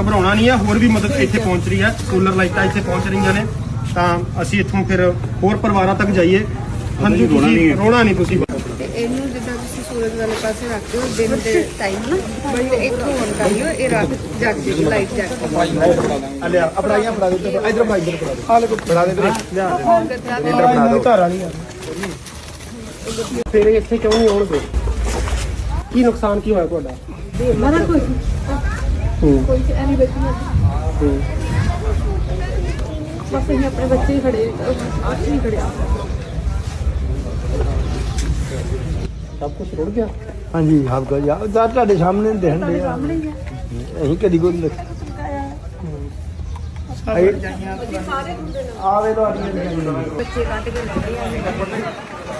ਘਬਰਾਉਣਾ ਨਹੀਂ ਹੈ ਹੋਰ ਵੀ ਮਦਦ ਇੱਥੇ ਪਹੁੰਚ ਰਹੀ ਹੈ ਸੋਲਰ ਲਾਈਟਾਂ ਇੱਥੇ ਪਹੁੰਚ ਰਹੀਆਂ ਨੇ। ਤਾਂ ਅਸੀਂ ਇੱਥੋਂ ਫਿਰ ਹੋਰ ਪਰਿਵਾਰਾਂ ਤੱਕ ਜਾਈਏ। ਹਾਂਜੀ ਤੁਸੀਂ ਰੋਣਾ ਨਹੀਂ ਤੁਸੀਂ ਇਹਨੂੰ ਜਿੱਦਾਂ ਤੁਸੀਂ ਸੂਰਜ ਵਾਲੇ ਪਾਸੇ ਰੱਖ ਦਿਓ ਦਿਨ ਦੇ ਟਾਈਮ ਨਾ ਬਟ ਇੱਕ ਹੋਣ ਕਰ ਲਿਓ ਇਹ ਰਾਤ ਜਗ ਜੇਗੀ ਲਾਈਟ ਜਗ ਅਲਿਆ ਅਪੜਾਈਆਂ ਫੜਾ ਦੇ ਇੱਧਰ ਇਧਰ ਫੜਾ ਇੱਧਰ ਫੜਾ ਦੇ। ਹਾਲੇ ਕੋ ਫੜਾ ਦੇ ਇੱਧਰ ਫੜਾ ਦੋ ਘਰ ਵਾਲੀ ਆ ਫਿਰ ਇਹ ਇੱਥੇ ਕਿਉਂ ਨਹੀਂ ਆਉਣਗੇ? ਕੀ ਨੁਕਸਾਨ ਕੀ ਹੋਇਆ ਤੁਹਾਡਾ? ਮਨਾ ਕੋਈ ਹੂੰ ਕੋਈ ਐਨੀ ਬੱਚੀ ਹੂੰ ਬਸ ਅਸੀਂ ਆਪਣੇ ਬੱਚੇ ਹੀ ਖੜੇ ਆਪ ਹੀ ਖੜੇ ਆ ਸਭ ਕੁਝ ਰੁੜ ਗਿਆ ਹਾਂਜੀ ਆਪ ਕੋ ਯਾਰ ਦਾ ਤੁਹਾਡੇ ਸਾਹਮਣੇ ਦੇਖਣ ਦੇ ਸਾਹਮਣੇ ਹੀ ਆ ਅਸੀਂ ਕਦੀ ਕੋਈ ਨਹੀਂ ਆਵੇ ਲੋ ਬੱਚੇ ਕੱਢ ਕੇ ਲੈ ਗਏ ਆ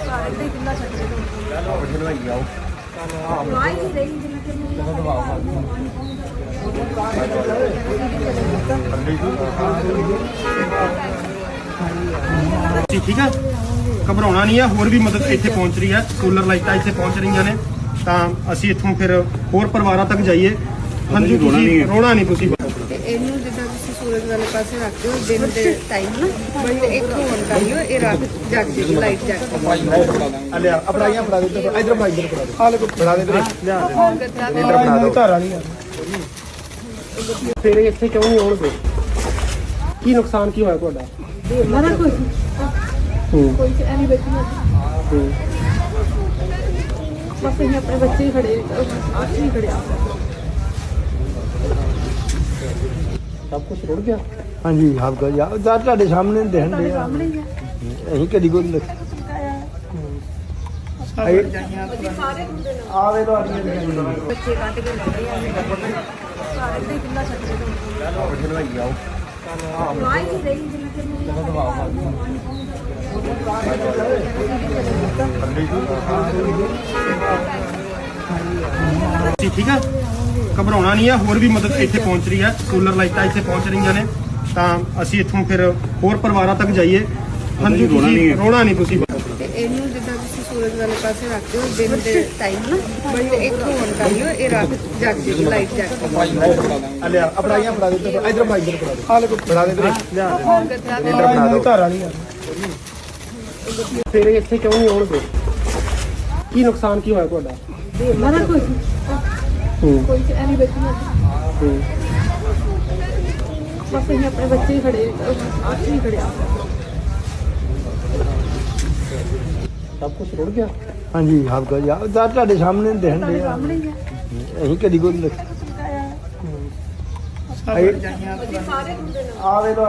ਸਾਰੇ ਤੇ ਕਿੰਨਾ ਛੱਡ ਕੇ ਆਈ ਨਹੀਂ ਰਹੀ ਜਿੰਨਾ ਕਿ ਜੀ ਠੀਕ ਹੈ ਘਬਰਾਉਣਾ ਨਹੀਂ ਹੈ ਹੋਰ ਵੀ ਮਦਦ ਇੱਥੇ ਪਹੁੰਚ ਰਹੀ ਹੈ ਸੋਲਰ ਲਾਈਟਾਂ ਇੱਥੇ ਪਹੁੰਚ ਰਹੀਆਂ ਨੇ। ਤਾਂ ਅਸੀਂ ਇੱਥੋਂ ਫਿਰ ਹੋਰ ਪਰਿਵਾਰਾਂ ਤੱਕ ਜਾਈਏ। ਹਾਂਜੀ ਤੁਸੀਂ ਰੋਣਾ ਨਹੀਂ ਤੁਸੀਂ। ਇਹਨੂੰ ਜਿੱਦਾਂ ਤੁਸੀਂ ਸੂਰਜ ਵਾਲੇ ਪਾਸੇ ਰੱਖ ਦਿਓ ਦਿਨ ਦੇ ਟਾਈਮ ਨਾ ਬਟ ਇੱਕ ਹੋਣ ਕਰ ਲਿਓ ਇਹ ਰਾਤ ਜਗ ਜੇਗੀ ਲਾਈਟ ਜਗ ਅਲਿਆ ਅਪੜਾਈਆਂ ਫੜਾ ਦੇ ਇੱਧਰ ਇਧਰ ਫੜਾ ਇੱਧਰ ਫੜਾ ਦੇ ਹਾਲੇ ਕੋ ਫੜਾ ਦੇ ਇੱਧਰ ਫੜਾ ਦੋ। ਘਰ ਵਾਲੀ ਆ। ਫਿਰ ਇਹ ਇੱਥੇ ਕਿਉਂ ਨਹੀਂ ਆਉਣਗੇ? ਕੀ ਨੁਕਸਾਨ ਕੀ ਹੋਇਆ ਤੁਹਾਡਾ? ਮਨਾ ਕੋਈ ਹੂੰ। ਕੋਈ ਐਨੀ ਬੱਚੀ ਹੂੰ। ਬਸ ਅਸੀਂ ਆਪਣੇ ਬੱਚੇ ਹੀ ਖੜੇ ਆਪ ਹੀ ਖੜੇ ਆ ਸਭ ਕੁਝ ਰੁੜ ਗਿਆ? ਹਾਂਜੀ ਆਪ ਕੋ ਯਾਰ ਦਾ ਤੁਹਾਡੇ ਸਾਹਮਣੇ ਦੇਖਣ ਦੇ ਸਾਹਮਣੇ ਹੀ ਆ। ਅਸੀਂ ਕਦੀ ਕੋਈ ਨਹੀਂ ਆਵੇ ਲੋ ਬੱਚੇ ਕੱਢ ਕੇ ਲੈ ਗਏ ਆ। ਸਾਰੇ ਤੇ ਕਿੰਨਾ ਛੱਡ ਕੇ ਆਈ ਨਹੀਂ ਰਹੀ ਜਿੰਨਾ ਕਿ ਜੀ ਠੀਕ ਹੈ ਘਬਰਾਉਣਾ ਨਹੀਂ ਹੈ ਹੋਰ ਵੀ ਮਦਦ ਇੱਥੇ ਪਹੁੰਚ ਰਹੀ ਹੈ ਸੋਲਰ ਲਾਈਟਾਂ ਇੱਥੇ ਪਹੁੰਚ ਰਹੀਆਂ ਨੇ। ਤਾਂ ਅਸੀਂ ਇੱਥੋਂ ਫਿਰ ਹੋਰ ਪਰਿਵਾਰਾਂ ਤੱਕ ਜਾਈਏ। ਹਾਂਜੀ ਤੁਸੀਂ ਰੋਣਾ ਨਹੀਂ ਤੁਸੀਂ। ਤੇ ਇਹਨੂੰ ਜਿੱਦਾਂ ਤੁਸੀਂ ਸੂਰਜ ਵਾਲੇ ਪਾਸੇ ਰੱਖ ਦਿਓ ਦਿਨ ਦੇ ਟਾਈਮ ਨਾ ਬਟ ਇੱਕ ਹੋਣ ਕਰ ਲਿਓ ਇਹ ਰਾਤ ਜਗ ਜੇਗੀ। ਲਾਈਟ ਜਗ ਅਲਿਆ ਅਪੜਾਈਆਂ ਫੜਾ ਦੇ ਇੱਧਰ ਇਧਰ ਫੜਾ ਇੱਧਰ ਫੜਾ ਦੇ। ਹਾਲੇ ਕੋ ਫੜਾ ਦੇ ਵੀਰੇ। ਇੱਧਰ ਫੜਾ ਦੋ। ਘਰ ਵਾਲੀ ਆ ਫਿਰ ਇਹ ਇੱਥੇ ਕਿਉਂ ਨਹੀਂ ਆਉਣਗੇ? ਕੀ ਨੁਕਸਾਨ ਕੀ ਹੋਇਆ ਤੁਹਾਡਾ? ਮਨਾ ਕੋਈ। ਹੂੰ। ਕੋਈ ਐਨੀ ਬੱਚੀ ਹੂੰ। ਬਸ ਅਸੀਂ ਆਪਣੇ ਬੱਚੇ ਹੀ ਖੜੇ ਆਪ ਹੀ ਖੜੇ ਆ ਸਭ ਕੁਝ ਰੁੜ ਗਿਆ? ਹਾਂਜੀ ਆਪ ਕੋ ਯਾਰ ਦਾ ਤੁਹਾਡੇ ਸਾਹਮਣੇ ਦੇਖਣ ਦੇ ਸਾਹਮਣੇ ਹੀ ਆ। ਅਸੀਂ ਕਦੀ ਕੋਈ ਨਹੀਂ ਆਵੇ ਲੋ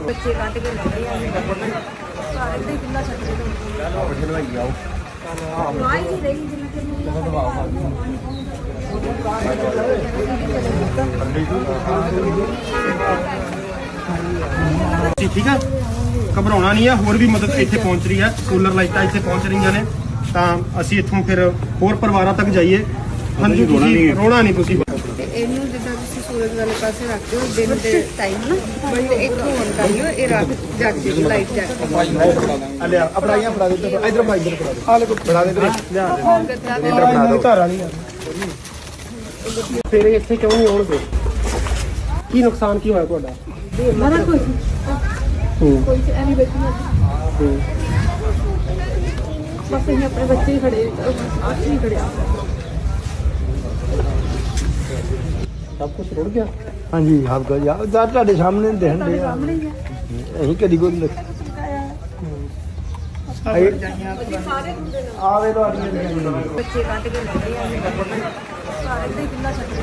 ਬੱਚੇ ਕੱਢ ਕੇ ਲੈ ਗਏ ਆ ਸਾਰੇ ਤੇ ਕਿੰਨਾ ਛੱਡ ਕੇ ਆਈ ਨਹੀਂ ਰਹੀ ਜਿੰਨਾ ਕਿ ਜੀ ਠੀਕ ਹੈ ਘਬਰਾਉਣਾ ਨਹੀਂ ਹੈ ਹੋਰ ਵੀ ਮਦਦ ਇੱਥੇ ਪਹੁੰਚ ਰਹੀ ਹੈ ਸੋਲਰ ਲਾਈਟਾਂ ਇੱਥੇ ਪਹੁੰਚ ਰਹੀਆਂ ਨੇ। ਤਾਂ ਅਸੀਂ ਇੱਥੋਂ ਫਿਰ ਹੋਰ ਪਰਿਵਾਰਾਂ ਤੱਕ ਜਾਈਏ। ਹਾਂਜੀ ਤੁਸੀਂ ਰੋਣਾ ਨਹੀਂ ਤੁਸੀਂ। ਇਹਨੂੰ ਜਿੱਦਾਂ ਤੁਸੀਂ ਸੂਰਜ ਵਾਲੇ ਪਾਸੇ ਰੱਖ ਦਿਓ ਦਿਨ ਦੇ ਟਾਈਮ ਨਾ ਬਟ ਇੱਕ ਹੋਣ ਕਰ ਲਿਓ ਇਹ ਰਾਤ ਜਗ ਜੇਗੀ ਲਾਈਟ ਜਗ ਅਲਿਆ ਅਪੜਾਈਆਂ ਫੜਾ ਦੇ ਇੱਧਰ ਇਧਰ ਫੜਾ ਇੱਧਰ ਫੜਾ ਦੇ। ਹਾਲੇ ਕੋ ਫੜਾ ਦੇ ਵੀਰੇ। ਇੱਧਰ ਫੜਾ ਦੋ ਘਰ ਵਾਲੀ ਆ। ਫਿਰ ਇਹ ਇੱਥੇ ਕਿਉਂ ਨਹੀਂ ਆਉਣਗੇ? ਕੀ ਨੁਕਸਾਨ ਕੀ ਹੋਇਆ ਤੁਹਾਡਾ? ਮਨਾ ਕੋਈ ਹੂੰ। ਕੋਈ ਐਨੀ ਬੱਚੀ ਹੂੰ ਬਸ ਅਸੀਂ ਆਪਣੇ ਬੱਚੇ ਹੀ ਖੜੇ ਆਪ ਹੀ ਖੜੇ ਆ। ਸਭ ਕੁਝ ਰੁੜ ਗਿਆ? ਹਾਂਜੀ ਆਪ ਕੋ ਯਾਰ ਦਾ ਤੁਹਾਡੇ ਸਾਹਮਣੇ ਦੇਖਣ ਦੇ ਸਾਹਮਣੇ ਹੀ ਆ। ਅਸੀਂ ਕਦੀ ਕੋਈ ਨਹੀਂ ਆਵੇ ਲੋ ਬੱਚੇ ਕੱਢ ਕੇ ਲੈ ਗਏ ਆ। ਸਾਰੇ ਤੇ ਕਿੰਨਾ ਛੱਡ ਕੇ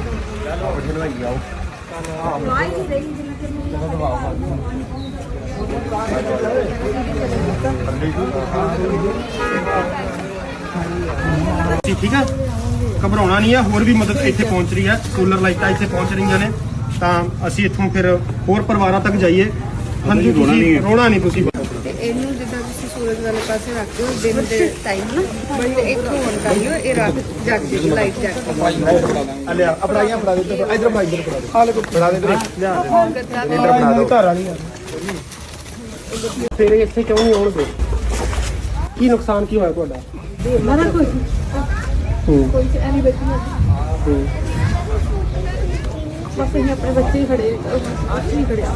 ਜੀ ਠੀਕ ਹੈ ਘਬਰਾਉਣਾ ਨਹੀਂ ਹੈ ਹੋਰ ਵੀ ਮਦਦ ਇੱਥੇ ਪਹੁੰਚ ਰਹੀ ਹੈ ਸੋਲਰ ਲਾਈਟਾਂ ਇੱਥੇ ਪਹੁੰਚ ਰਹੀਆਂ ਨੇ। ਤਾਂ ਅਸੀਂ ਇੱਥੋਂ ਫਿਰ ਹੋਰ ਪਰਿਵਾਰਾਂ ਤੱਕ ਜਾਈਏ। ਹਾਂਜੀ ਤੁਸੀਂ ਰੋਣਾ ਨਹੀਂ ਤੁਸੀਂ। ਤੇ ਇਹਨੂੰ ਜਿੱਦਾਂ ਤੁਸੀਂ ਸੂਰਜ ਵਾਲੇ ਪਾਸੇ ਰੱਖ ਦਿਓ ਦਿਨ ਦੇ ਟਾਈਮ ਨਾ ਬਟ ਇੱਕ ਹੋਣ ਕਰ ਲਿਓ ਇਹ ਰਾਤ ਜਗ ਜੇਗੀ ਲਾਈਟ ਜਗ ਅਲਿਆ ਅਪੜਾਈਆਂ ਫੜਾ ਦੇ ਇੱਧਰ ਇਧਰ ਫੜਾ ਇੱਧਰ ਫੜਾ ਦੇ। ਹਾਲੇ ਕੋ ਫੜਾ ਦੇ ਵੀਰੇ। ਇੱਧਰ ਫੜਾ ਦੋ। ਘਰ ਵਾਲੀ ਆ ਫਿਰ ਇਹ ਇੱਥੇ ਕਿਉਂ ਨਹੀਂ ਆਉਣਗੇ? ਕੀ ਨੁਕਸਾਨ ਕੀ ਹੋਇਆ ਤੁਹਾਡਾ? ਮਨਾ ਕੋਈ ਕੋਈ ਐਨੀ ਬੱਚੀ ਹੂੰ। ਬਸ ਅਸੀਂ ਆਪਣੇ ਬੱਚੇ ਹੀ ਖੜੇ ਆ, ਅਸੀਂ ਖੜੇ ਆ।